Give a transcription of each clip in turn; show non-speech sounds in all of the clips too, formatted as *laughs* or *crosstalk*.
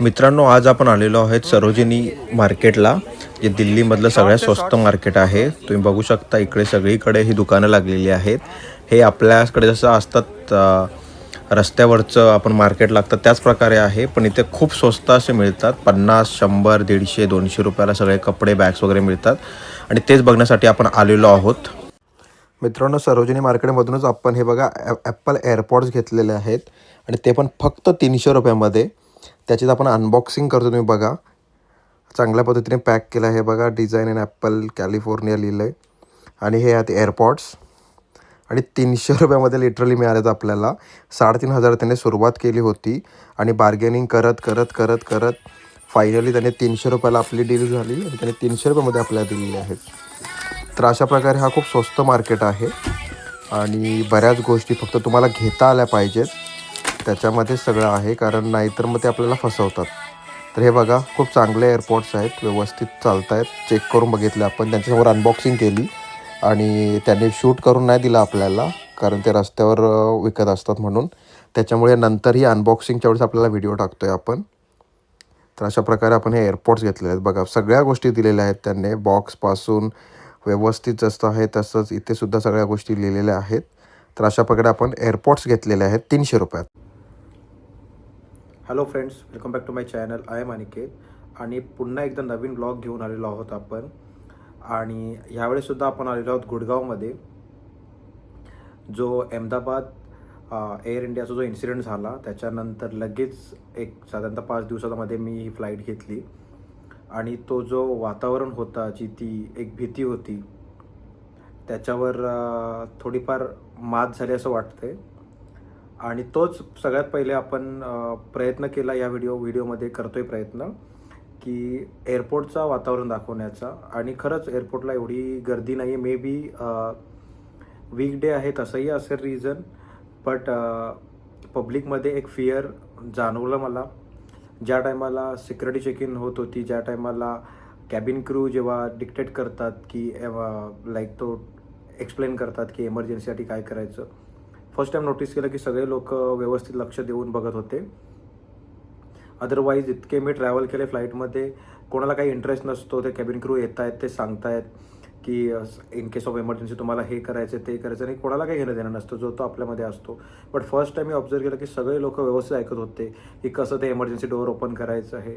मित्रांनो आज आपण आलेलो आहोत सरोजिनी मार्केटला जे दिल्लीमधलं सगळ्यात स्वस्त मार्केट आहे. तुम्ही बघू शकता इकडे सगळीकडे ही दुकानं लागलेली आहेत. हे आपल्याकडे जसं असतात रस्त्यावरचं आपण मार्केट लागतं त्याच प्रकारे आहे. पण इथे खूप स्वस्त असे मिळतात. पन्नास शंभर दीडशे दोनशे रुपयाला सगळे कपडे बॅग्स वगैरे मिळतात. आणि तेच बघण्यासाठी आपण आलेलो आहोत. मित्रांनो सरोजिनी मार्केटमधूनच आपण हे बघा ॲपल एअरपॉड्स घेतलेले आहेत. आणि ते पण फक्त तीनशे रुपयामध्ये. त्याचीच आपण अनबॉक्सिंग करतो तुम्ही बघा. चांगल्या पद्धतीने पॅक केलं आहे. बघा डिझाईन इन ॲपल कॅलिफोर्निया लिहिलं आहे आणि हे आहेत एअरपॉड्स आणि तीनशे रुपयामध्ये लिटरली मिळालेत आपल्याला. साडेतीन हजार त्याने सुरुवात केली होती. आणि बार्गेनिंग करत करत करत करत फायनली त्याने तीनशे रुपयाला आपली डील झाली आणि त्याने तीनशे रुपयामध्ये आपल्याला दिलेले आहेत. तर अशा प्रकारे हा खूप स्वस्त मार्केट आहे. आणि बऱ्याच गोष्टी फक्त तुम्हाला घेता आल्या पाहिजेत. त्याच्यामध्ये सगळं आहे कारण नाहीतर मग ते आपल्याला फसवतात. तर हे बघा खूप चांगले एअरपोर्ट्स आहेत व्यवस्थित चालत आहेत चेक करून बघितले आपण त्यांच्यासमोर अनबॉक्सिंग केली. आणि त्यांनी शूट करून नाही दिलं आपल्याला कारण ते रस्त्यावर विकत असतात म्हणून. त्याच्यामुळे नंतर ही अनबॉक्सिंगच्या वेळेस आपल्याला व्हिडिओ टाकतो आहे आपण. तर अशा प्रकारे आपण हे एअरपोर्ट्स घेतलेले आहेत. बघा सगळ्या गोष्टी दिलेल्या आहेत त्यांनी. बॉक्सपासून व्यवस्थित जसं आहे तसंच इथे सुद्धा सगळ्या गोष्टी लिहिलेल्या आहेत. तर अशा प्रकारे आपण एअरपोर्ट्स घेतलेले आहेत तीनशे रुपयात. Hello friends welcome back to my channel I am Aniket आणि पुन्हा एकदा नवीन ब्लॉग घेऊन आलेलो आहोत आपण. आणि ह्यावेळेसुद्धा आपण आलेलो आहोत गुडगावमध्ये जो अहमदाबाद एअर इंडियाचा जो इन्सिडेंट झाला त्याच्यानंतर लगेच एक साधारणतः पाच दिवसामध्ये मी ही फ्लाईट घेतली. आणि तो जो वातावरण होता जी ती एक भीती होती त्याच्यावर थोडीफार मात झाली असं वाटते आणि तोच सगळ्यात पहिले आपण प्रयत्न केला या व्हिडिओ व्हिडिओमध्ये करतोय प्रयत्न की एअरपोर्टचा वातावरण दाखवण्याचा. आणि खरंच एअरपोर्टला एवढी गर्दी नाही आहे मे बी वीक डे आहे तसंही असेल रिझन बट पब्लिकमध्ये एक फिअर जाणवलं मला. ज्या टायमाला सिक्युरिटी चेक इन होत होती ज्या टायमाला कॅबिन क्रू जेव्हा डिक्टेट करतात की लाईक तो एक्सप्लेन करतात की एमर्जन्सीसाठी काय करायचं. फर्स्ट टाइम नोटीस केलं की सगळे लोक व्यवस्थित लक्ष देऊन बघत होते. अदरवाईज इतके मी ट्रॅव्हल केले फ्लाईटमध्ये कोणाला काही इंटरेस्ट नसतो ते कॅबिन क्रू येत आहेत ते सांगतायत की इन केस ऑफ इमर्जन्सी तुम्हाला हे करायचं ते करायचं आणि कोणाला काही घेणं देणं नसतं जो तो आपल्यामध्ये असतो. बट फर्स्ट टाइम मी ऑब्झर्व केलं की सगळे लोक व्यवस्थित ऐकत होते की कसं ते इमर्जन्सी डोअर ओपन करायचं आहे.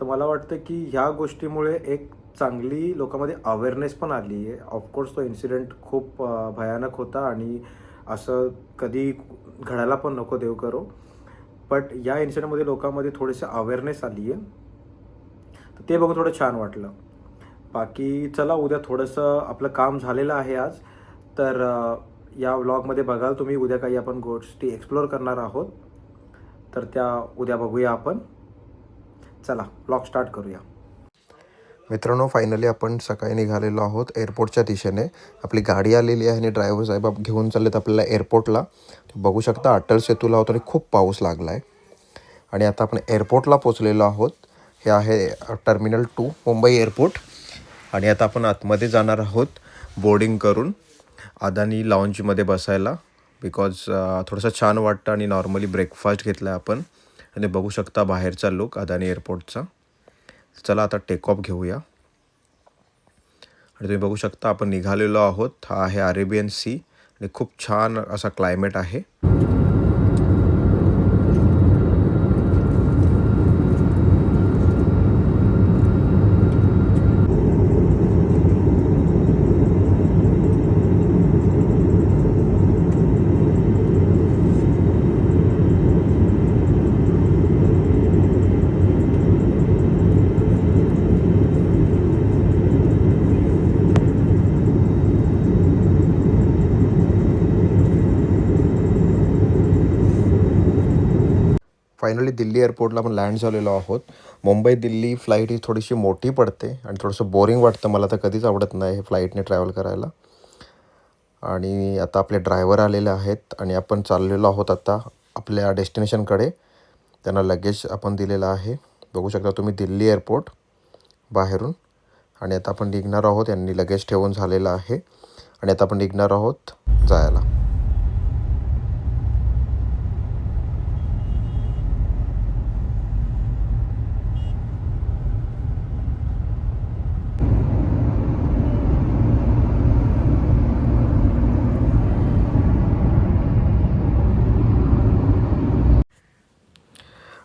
तर मला वाटतं की ह्या गोष्टीमुळे एक चांगली लोकांमध्ये अवेअरनेस पण आली आहे ऑफकोर्स तो इन्सिडेंट खूप भयानक होता आणि असं कधी घडायला पण नको देव करो. बट या इन्सिडेंटमध्ये लोकांमध्ये थोडीशी अवेअरनेस आली आहे तर ते बघून थोडं छान वाटलं. बाकी चला उद्या थोडंसं आपलं काम झालेलं आहे आज. तर या व्लॉगमध्ये बघाल तुम्ही. उद्या काही आपण गोष्टी एक्सप्लोअर करणार आहोत. तर त्या उद्या बघूया आपण. चला व्लॉग स्टार्ट करूया. मित्रांनो फायनली आपण सकाळी निघालेलो आहोत एअरपोर्टच्या दिशेने. आपली गाडी आलेली आहे आणि ड्रायव्हर साहेब घेऊन चाललेत आपल्याला एअरपोर्टला बघू शकता अटल सेतूला आहोत आणि खूप पाऊस लागला आहे आणि आता आपण एअरपोर्टला पोचलेलो आहोत. हे आहे टर्मिनल टू मुंबई एअरपोर्ट आणि आता आपण आतमध्ये जाणार आहोत बोर्डिंग करून अदानी लाऊंजमध्ये बसायला. बिकॉज थोडंसं छान वाटतं आणि नॉर्मली ब्रेकफास्ट घेतला आहे आपण. आणि बघू शकता बाहेरचा लुक अदानी एअरपोर्टचा चला आता टेक ऑफ घेऊया. आणि तुम्ही बघू शकता आपण निघालेलो आहोत. हा आहे अरेबियन सी आणि खूप छान असा क्लायमेट आहे. फायनली दिल्ली एअरपोर्टला आपण लँड झालेलो आहोत. मुंबई दिल्ली फ्लाईट ही थोडीशी मोठी पडते आणि थोडंसं बोरिंग वाटतं. मला तर कधीच आवडत नाही हे फ्लाईटने ट्रॅव्हल करायला. आणि आता आपले ड्रायव्हर आलेले आहेत आणि आपण चाललेलो आहोत आता आपल्या डेस्टिनेशनकडे त्यांना लगेज आपण दिलेलं आहे. बघू शकता तुम्ही दिल्ली एअरपोर्ट बाहेरून. आणि आता आपण निघणार आहोत. यांनी लगेज ठेवून झालेलं आहे. आणि आता आपण निघणार आहोत जायला.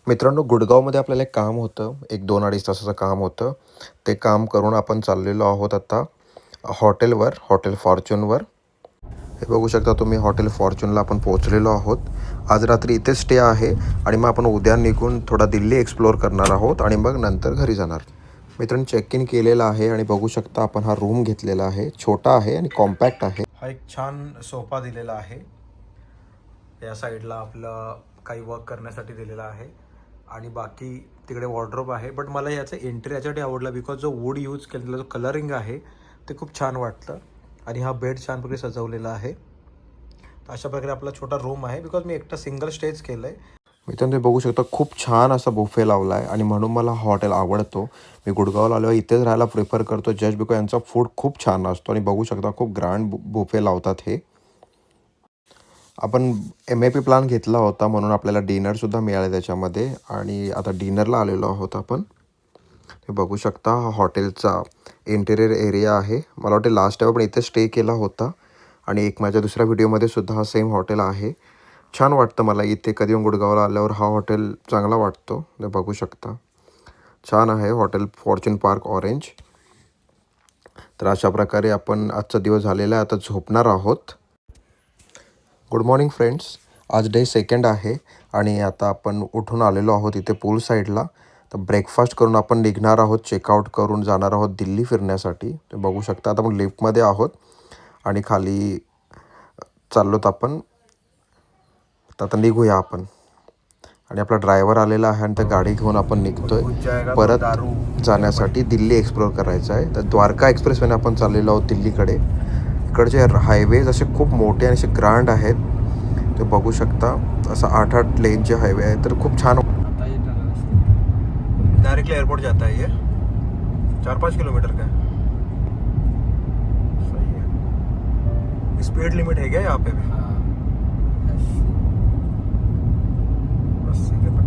मित्रांनो गुडगावमध्ये आपल्याला एक काम होतं. एक दोन अडीच तासाचं काम होतं. ते काम करून आपण चाललेलो आहोत आता हॉटेलवर हॉटेल फॉर्च्यूनवर. हे बघू शकता तुम्ही हॉटेल फॉर्च्यूनला आपण पोहोचलेलो आहोत. आज रात्री इथेच स्टे आहे आणि मग आपण उद्या निघून थोडा दिल्ली एक्सप्लोअर करणार आहोत आणि मग नंतर घरी जाणार. मित्रांनो चेक इन केलेलं आहे आणि बघू शकता आपण हा रूम घेतलेला आहे. छोटा आहे आणि कॉम्पॅक्ट आहे. हा एक छान सोफा दिलेला आहे. या साईडला आपलं काही वर्क करण्यासाठी दिलेला आहे. आणि बाकी तिकडे वॉर्ड्रोब आहे. बट मला याचं एंट्री याच्यासाठी आवडला बिकॉज जो वूड यूज केलेला जो कलरिंग आहे ते खूप छान वाटतं आणि हा बेड छान प्रकारे सजवलेला आहे. अशा प्रकारे आपला छोटा रूम आहे. बिकॉज मी एकटा सिंगल स्टेज केलं आहे मित्रांनो तुम्ही बघू शकता खूप छान असा बुफे लावला आहे आणि म्हणून मला हा हॉटेल आवडतो. मी गुडगावला आलो इथेच राहायला प्रिफर करतो. जस्ट बिकॉज यांचा फूड खूप छान असतो. आणि बघू शकता खूप ग्रँड बुफे लावतात हे. आपण एम ए पी प्लॅन घेतला होता म्हणून आपल्याला डिनरसुद्धा मिळालं त्याच्यामध्ये. आणि आता डिनरला आलेलो आहोत आपण. हे बघू शकता हा हॉटेलचा इंटेरियर एरिया आहे. मला वाटते लास्ट टाईम आपण इथे स्टे केला होता. आणि एक माझ्या दुसऱ्या व्हिडिओमध्ये सुद्धा हा सेम हॉटेल आहे. छान वाटतं मला इथे. कधी गुडगावला आल्यावर हा हॉटेल चांगला वाटतो. ते बघू शकता. छान आहे हॉटेल फॉर्च्यून पार्क ऑरेंज तर अशा प्रकारे आपण आजचा दिवस झालेला आहे. आता झोपणार आहोत. गुड मॉर्निंग फ्रेंड्स आज डे सेकंड आहे आणि आता आपण उठून आलेलो आहोत इथे पूल साईडला तर ब्रेकफास्ट करून आपण निघणार आहोत चेकआउट करून जाणार आहोत दिल्ली फिरण्यासाठी. ते बघू शकता आता आपण लिफ्टमध्ये आहोत आणि खाली चाललोत आपण. तर आता निघूया आपण. आणि आपला ड्रायव्हर आलेला आहे आणि त्या गाडी घेऊन आपण निघतोय. परत जाण्यासाठी दिल्ली एक्सप्लोअर करायचं आहे. तर द्वारका एक्सप्रेसवेने आपण चाललेलो आहोत दिल्लीकडे. इकडचे हायवेज असे खूप मोठे आणि असे ग्रँड आहेत ते बघू शकता. असं आठ आठ लेनचे हायवे आहेत तर खूप छान डायरेक्टली एयरपोर्ट जाता है. ये चार पाँच किलोमीटर का सही है स्पीड लिमिट है क्या यहाँ पे? भी है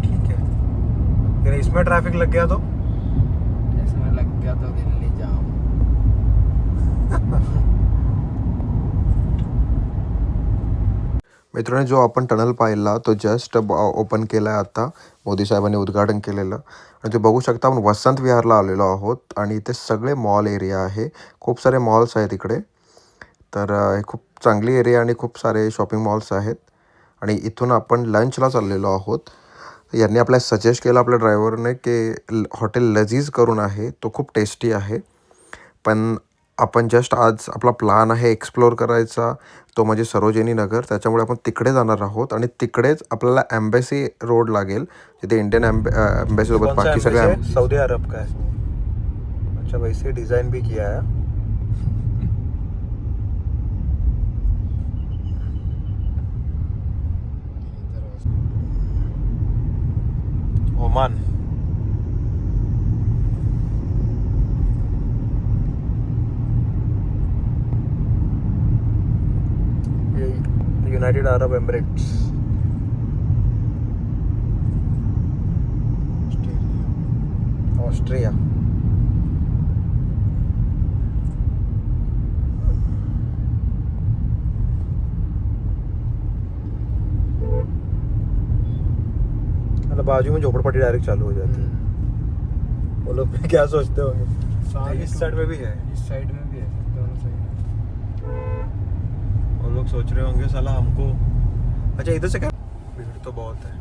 ठीक है फिर इसमें ट्रैफ़िक लग गया तो? इसमें लग गया तो दिल्ली जाओ *laughs* मित्रांनो जो आपण टनल पाहिला तो जस्ट ओपन केला आहे आता. मोदी साहेबांनी उद्घाटन केलेलं. आणि ते बघू शकता आपण वसंत विहारला आलेलो आहोत आणि इथे सगळे मॉल एरिया आहे. खूप सारे मॉल्स आहेत इकडे. तर हे खूप चांगली एरिया आणि खूप सारे शॉपिंग मॉल्स आहेत. आणि इथून आपण लंचला चाललेलो आहोत. यांनी आपल्याला सजेस्ट केलं आपल्या ड्रायव्हरने की ल- हॉटेल लजीज करून आहे. तो खूप टेस्टी आहे. पण आपण जस्ट आज आपला प्लान आहे एक्सप्लोअर करायचा. तो म्हणजे सरोजिनी नगर. त्याच्यामुळे आपण तिकडे जाणार आहोत आणि तिकडेच आपल्याला एम्बेसी रोड लागेल. जिथे इंडियन एम्बेसी सोबत बाकी सगळ्या सौदी अरब का है अच्छा वैसे डिजाइन भी किया है. Oman. United Arab Emirates Austria मतलब बाजू में झोपड़पट्टी डायरेक्ट चालू हो जाती है। वो लोग क्या सोचते होंगे? इस साइड में भी है। इस साइड में वो लोग सोच रहे होंगे साला हमको अच्छा इधर से क्या? भीड़ तो बहुत है।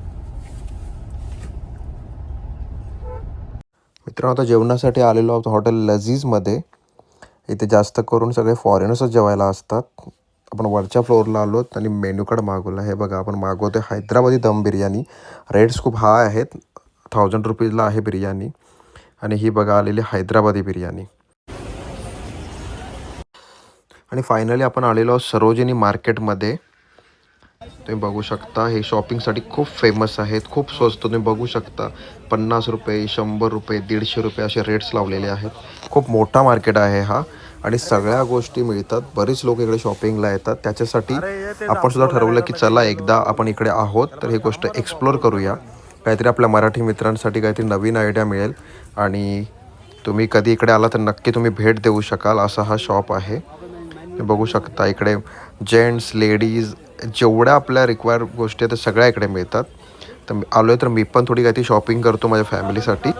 मित्रांनो आता जेवणासाठी आलेलो आहोत हॉटेल लझीजमध्ये इथे जास्त करून सगळे फॉरेनर्सच जेवायला असतात. आपण वरच्या फ्लोअरला आलो आणि मेन्यू कार्ड मागवलं. हे बघा आपण मागवतो हैदराबादी दम बिर्याणी. रेट्स खूप हाय आहेत. थाउजंड रुपीजला आहे बिर्याणी. आणि ही बघा आलेली हैदराबादी बिर्याणी. आणि फायनली आपण आलेलो आहोत सरोजिनी मार्केटमध्ये. तुम्ही बघू शकता हे शॉपिंगसाठी खूप फेमस आहेत खूप स्वस्त. तुम्ही बघू शकता पन्नास रुपये शंभर रुपये दीडशे रुपये असे रेट्स लावलेले आहेत. खूप मोठा मार्केट आहे हा. आणि सगळ्या गोष्टी मिळतात. बरीच लोक इकडे शॉपिंगला येतात. त्याच्यासाठी आपण सुद्धा ठरवलं की चला एकदा आपण इकडे आहोत. तर ही गोष्ट एक्सप्लोर करूया. काहीतरी आपल्या मराठी मित्रांसाठी काहीतरी नवीन आयडिया मिळेल. आणि तुम्ही कधी इकडे आला तर नक्की तुम्ही भेट देऊ शकाल. असा हा शॉप आहे. बघू शकता इकडे जेंट्स, लेडीज़, जेवढ्या आपल्या रिक्वायर गोष्टी आहेत, त्या सगळ्या इकडे मिळतात. तर आलो आहे तर मी पण थोडी काहीतरी शॉपिंग करतो माझ्या फॅमिलीसाठी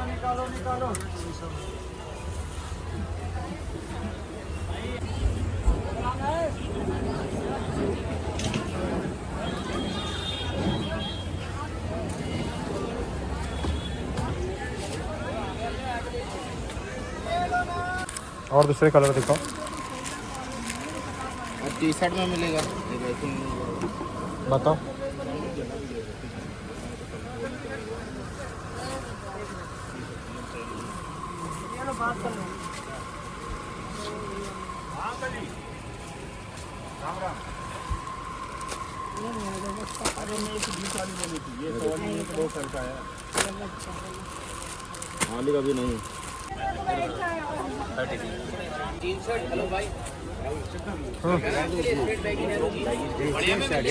और दुसरे कलर और टी शर्ट में मिलेगा। एक ऐसे में बताओ। मालिक अभी नहीं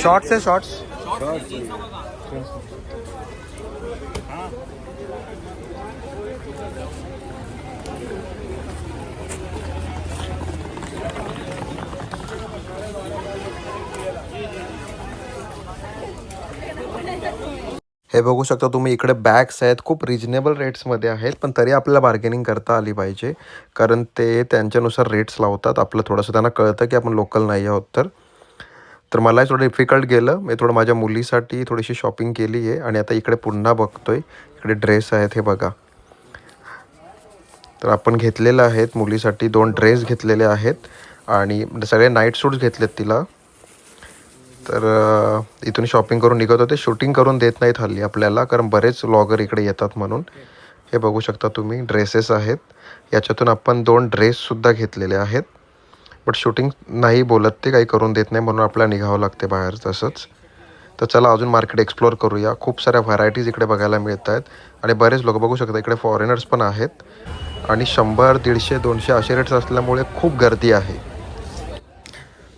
शॉर्ट्स है शॉर्ट्स हे बघू शकता तुम्ही इकडे बॅग्स आहेत खूप रिजनेबल रेट्समध्ये आहेत पण तरी आपल्याला बार्गेनिंग करता आली पाहिजे. कारण ते त्यांच्यानुसार रेट्स लावतात. आपलं थोडंसं त्यांना कळतं की आपण लोकल नाही आहोत तर. तर मलाही थोडं डिफिकल्ट गेलं. मी थोडं माझ्या मुलीसाठी थोडीशी शॉपिंग केली आहे. आणि आता इकडे पुन्हा बघतो आहे इकडे ड्रेस आहेत हे बघा. तर आपण घेतलेलं आहेत मुलीसाठी. दोन ड्रेस घेतलेले आहेत. आणि सगळे नाईट सूट्स घेतलेत तिला. तर इथून शॉपिंग करून निघत होते. शूटिंग करून देत नाहीत हल्ली आपल्याला कारण बरेच व्लॉगर इकडे येतात म्हणून. हे बघू शकता तुम्ही ड्रेसेस आहेत. याच्यातून आपण दोन ड्रेससुद्धा घेतलेले आहेत. बट शूटिंग नाही बोलत ते काही करून देत नाही म्हणून आपल्याला निघावं लागते बाहेर तसंच. तर चला अजून मार्केट एक्सप्लोअर करूया. खूप साऱ्या व्हरायटीज इकडे बघायला मिळत आहेत आणि बरेच लोक बघू शकता इकडे फॉरेनर्स पण आहेत. आणि शंभर दीडशे दोनशे असे रेट्स असल्यामुळे खूप गर्दी आहे.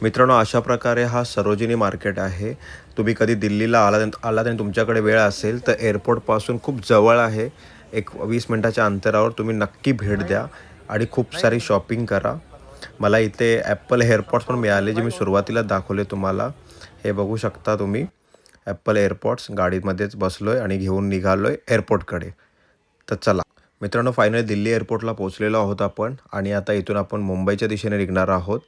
मित्रांनो अशा प्रकारे हा सरोजिनी मार्केट आहे. तुम्ही कधी दिल्लीला आला आलात आणि तुमच्याकडे वेळ असेल तर एअरपोर्टपासून खूप जवळ आहे. एक वीस मिनटाच्या अंतरावर तुम्ही नक्की भेट द्या आणि खूप सारी शॉपिंग करा. मला इथे ॲपल एअरपॉड्स पण मिळाले जे मी सुरुवातीला दाखवले तुम्हाला. हे बघू शकता तुम्ही. ॲपल एअरपॉड्स गाडीमध्येच बसलो आहे आणि घेऊन निघालो आहे एअरपोर्टकडे तर चला. मित्रांनो फायनली दिल्ली एअरपोर्टला पोहोचलेलो आहोत आपण आणि आता इथून आपण मुंबईच्या दिशेने निघणार आहोत.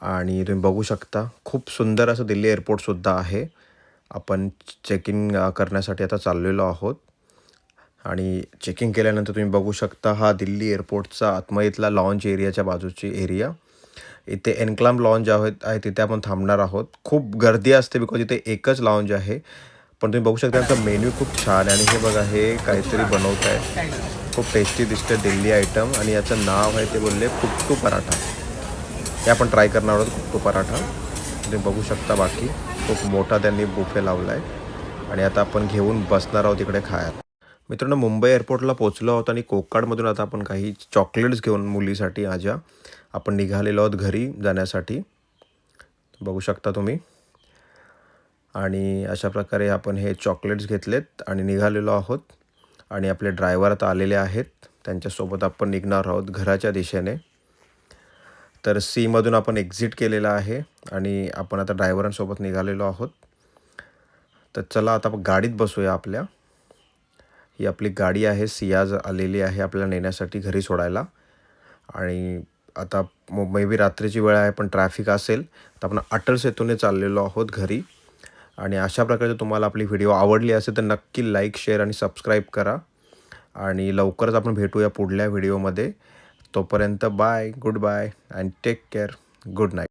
आणि तुम्ही बघू शकता खूप सुंदर असं दिल्ली एअरपोर्टसुद्धा आहे. आपण चेक इन करण्यासाठी आता चाललेलो आहोत. आणि चेकिंग केल्यानंतर तुम्ही बघू शकता हा दिल्ली एअरपोर्टचा आतमधीतला लॉन्च एरियाच्या बाजूची एरिया इथे एनक्लाम लॉन्ज आहेत आहे तिथे आपण थांबणार आहोत. खूप गर्दी असते बिकॉज इथे एकच लॉन्ज आहे. पण तुम्ही बघू शकता त्यांचा मेन्यू खूप छान आहे. आणि हे बघा हे काहीतरी बनवत आहे. खूप टेस्टी दिसतं दिल्ली आयटम आणि याचं नाव आहे ते बोलले कुट्टू पराठा. हे आपण ट्राय करणार आहोत तो पराठा. तुम्ही बघू शकता बाकी. खूप मोठा त्यांनी बुफे लावला आहे आणि आता आपण घेऊन बसणार आहोत इकडे खायला. मित्रांनो मुंबई एअरपोर्टला पोचलो आहोत आणि कोकाडमधून आता आपण काही चॉकलेट्स घेऊन मुलीसाठी माझ्या आपण निघालेलो आहोत घरी जाण्यासाठी. बघू शकता तुम्ही. आणि अशा प्रकारे आपण हे चॉकलेट्स घेतलेत आणि निघालेलो आहोत. आणि आपले ड्रायव्हर आता आलेले आहेत. त्यांच्यासोबत आपण निघणार आहोत घराच्या दिशेने. तर सीमधून आपण एक्झिट केलेलं आहे आणि आपण आता ड्रायव्हरांसोबत निघालेलो आहोत. तर चला आता गाडीत बसूया आपल्या. ही आपली गाडी आहे सियाज आलेली आहे आपल्याला नेण्यासाठी घरी सोडायला. आणि आता मे बी रात्रीची वेळ आहे पण ट्रॅफिक असेल तर आपण अटल सेतूने चाललेलो आहोत घरी. आणि अशा प्रकारे तुम्हाला आपली व्हिडिओ आवडली असेल तर नक्की लाईक शेअर आणि सबस्क्राईब करा. आणि लवकरच आपण भेटूया पुढल्या व्हिडिओमध्ये तोपर्यंत bye goodbye and take care good night